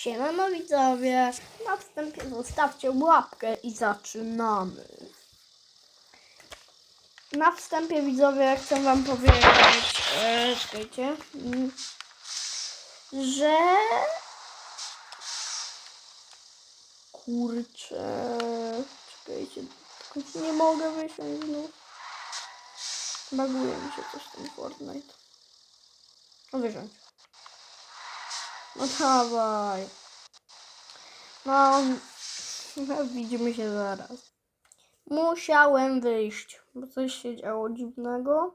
Siemano widzowie, na wstępie zostawcie łapkę i zaczynamy. Na wstępie widzowie chcę wam powiedzieć, e, czekajcie, mm, że kurczę, czekajcie, nie mogę wysiąść znów. Baguje mi się coś ten Fortnite. No wysiądź. No dawaj. No, no, widzimy się zaraz. Musiałem wyjść, bo coś się działo dziwnego.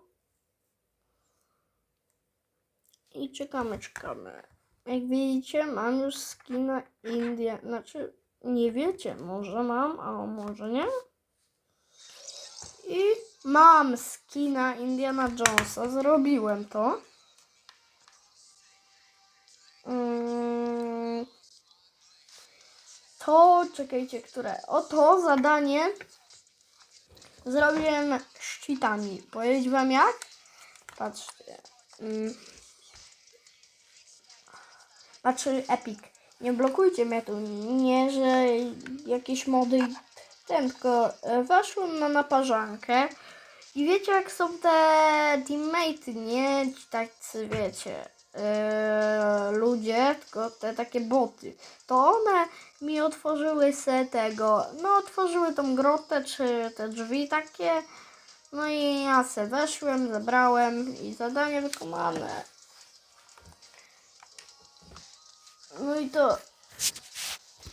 I czekamy, czekamy. Jak widzicie, mam już skina India. Znaczy, nie wiecie, może mam, a może nie. I mam skina Indiana Jonesa. Zrobiłem to. To, czekajcie, które? Oto zadanie zrobiłem szczytami. Powiedzieć wam jak? Patrzcie. Mm. Znaczy Epic. Nie blokujcie mnie tu. Nie, że jakieś mody ten, tylko e, weszłem na naparzankę i wiecie jak są te teammate'y, nie? Ci tacy, wiecie, e, ludzie, tylko te takie boty. To one mi otworzyły se tego, no otworzyły tą grotę, czy te drzwi takie. No i ja se weszłem, zebrałem i zadanie wykonane. No i to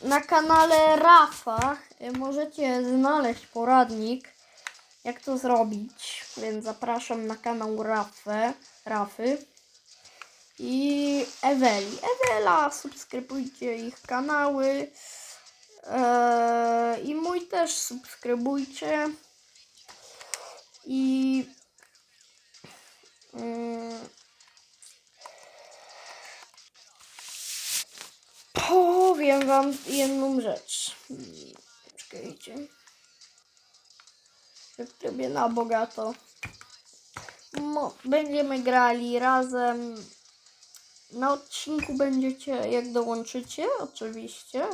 na kanale Rafa y, możecie znaleźć poradnik, jak to zrobić. Więc zapraszam na kanał Rafę, Rafy i Eweli. Ewela, subskrybujcie ich kanały. Eee, I mój też subskrybujcie. I mm, powiem wam jedną rzecz. Czekajcie. W trybie na bogato. Mo, będziemy grali razem. Na odcinku będziecie, jak dołączycie, oczywiście.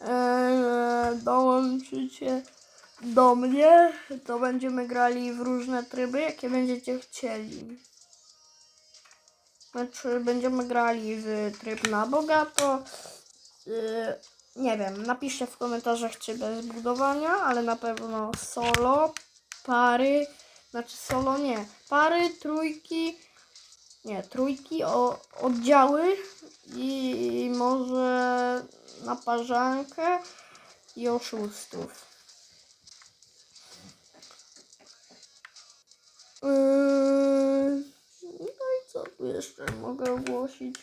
Eee, dołączycie do mnie, to będziemy grali w różne tryby, jakie będziecie chcieli. Znaczy, będziemy grali w tryb na bogato. Yy, nie wiem, napiszcie w komentarzach, czy bez budowania, ale na pewno solo, pary, znaczy solo nie, pary, trójki, nie, trójki, o, oddziały i może naparzankę i oszustów. Yy, no i co tu jeszcze mogę ogłosić?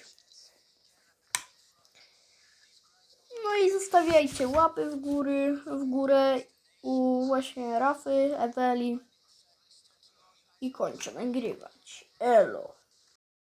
No i zostawiajcie łapy w góry, w górę u właśnie Rafy, Eweli i kończę nagrywać. Elo.